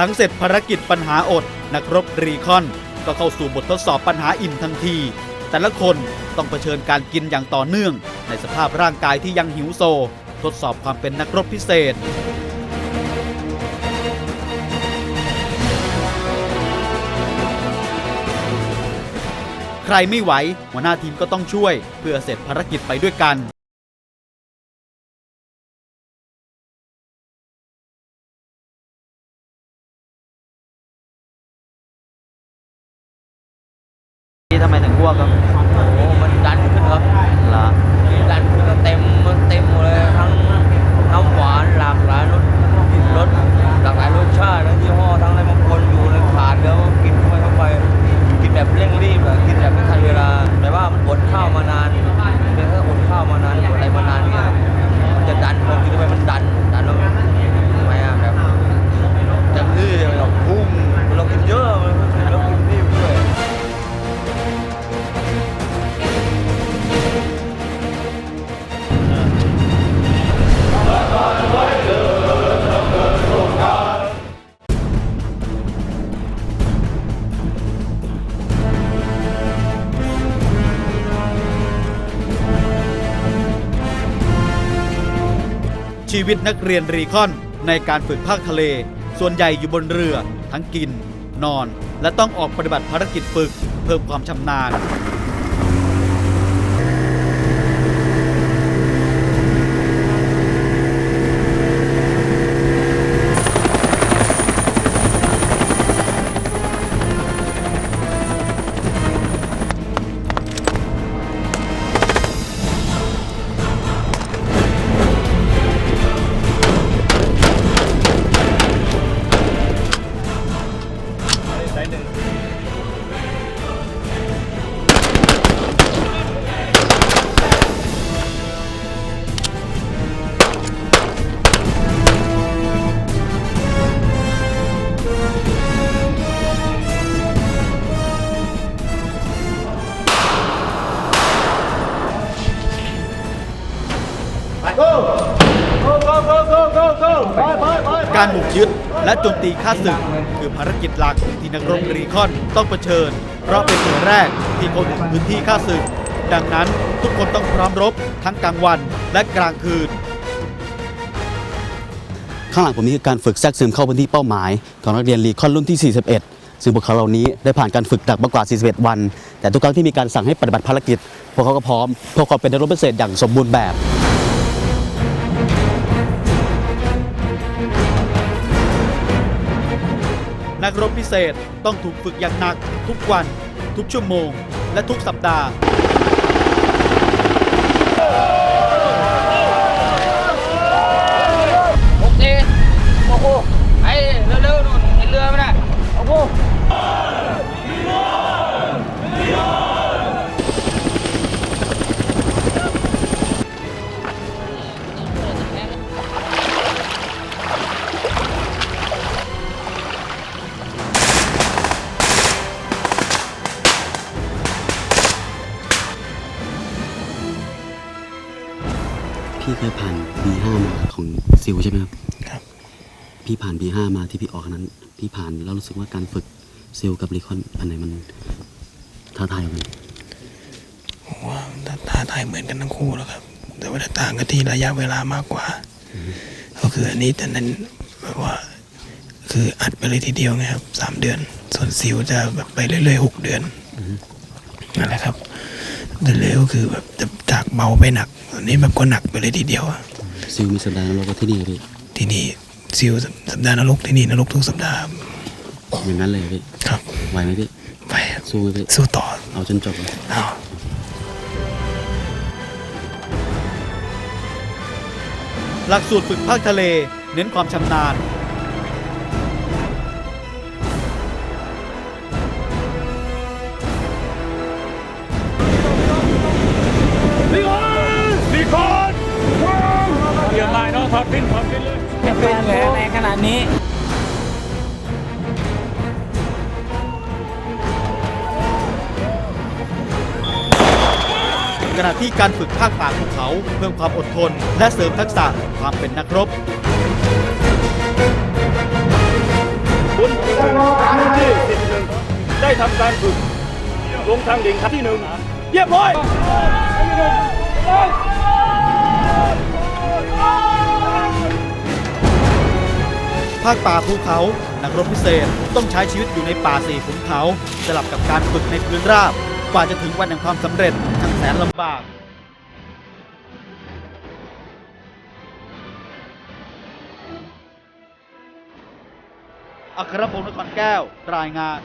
หลังเสร็จภารกิจปัญหาอด นักรบรีคอน ก็เข้าสู่บททดสอบปัญหาอิ่มทันที แต่ละคนต้องเผชิญการกินอย่างต่อเนื่อง ในสภาพร่างกายที่ยังหิวโซ ทดสอบความเป็นนักรบพิเศษ ใครไม่ไหว หัวหน้าทีมก็ต้องช่วย เพื่อเสร็จภารกิจไปด้วยกัน ทำไมถึงอ้วกครับ โอ้มันดันขึ้นครับเหรอดันขึ้นก็เต็มมันเต็มหมดเลย ชีวิตนักเรียนรีคอนในการฝึกภาคทะเล ส่วนใหญ่อยู่บนเรือทั้งกิน นอน และต้องออกปฏิบัติภารกิจฝึก เพิ่มความชำนาญ Vai! go go go go go go การบุกยึด และโจมตีข้าศึก คือภารกิจหลักที่นักรบรีคอนต้องเผชิญ เพราะเป็นส่วแรกที่เข้าถึงพื้นที่ข้าศึก ดังนั้นทุกคนต้องพร้อมรบทั้งกลางวันและกลางคืน ข้างหลังผมนี่คือการฝึกแทรกซึมเข้าพื้นที่เป้าหมาย ของนักเรียนรีคอนรุ่นที่ 41 ซึ่งพวกเขาเหล่านี้ได้ผ่านการฝึกหนักมากกว่า 41 วัน แต่ทุกครั้งที่มีการสั่งให้ปฏิบัติภารกิจพวกเขาก็พร้อมพวกเขาเป็นนักรบพิเศษอย่างสมบูรณ์แบบ นักรบพิเศษต้องถูกฝึกอย่างหนัก ทุกวัน ทุกชั่วโมง และทุกสัปดาห์ เคยผ่าน B5 มาของซิลใช่ไหมครับ ครับ พี่ผ่าน B5 มาที่พี่ออกอันนั้น พี่ผ่านแล้วรู้สึกว่าการฝึกซิลกับรีคอนอันไหนมันท้าทายกว่ากันผมว่าท้าทายเหมือนกันทั้งคู่แล้วครับ แต่ว่าต่างกันที่ระยะเวลามากกว่า ก็คืออันนี้แต่นั้นแบบว่า คืออัดไปเลยทีเดียวไงครับสามเดือน ส่วนซิลจะแบบไปเรื่อยๆหกเดือนนั่นแหละครับแต่เลยก็คือแบบจะจากเบาไปหนักอั นนี้แบบก็หนักไปเลยทีเดียวอะซิลมีสัปดาห์นรกก็ที่นี่ครับพี่ที่นี่ซิลสัปดาห์นรกที่นี่นรกทุกสัปดาห์อย่างนั้นเลยพี่ครับไหวไหมพี่ไปครับสู้ไหมพี่สู้ต่อเอาจนจบเลยเอาหลักสูตรฝึกภาคทะเล เน้นความชำนาญ ที่การฝึกภาคป่าภูเขา เพิ่มความอดทน และเสริมทักษะความเป็นนักรบพื้นที่สิบหนึ่งได้ทำการฝึกลงทางดิ่งครั้งที่หนึ่งเรียบร้อยภาคป่าภูเขา นักรบพิเศษต้องใช้ชีวิตอยู่ในป่าสี่ขุนเขา สลับกับการฝึกในพื้นราบ กว่าจะถึงวันแห่งความสำเร็จทั้ง แสนลำบากอัครพงศ์นครแก้ว รายงาน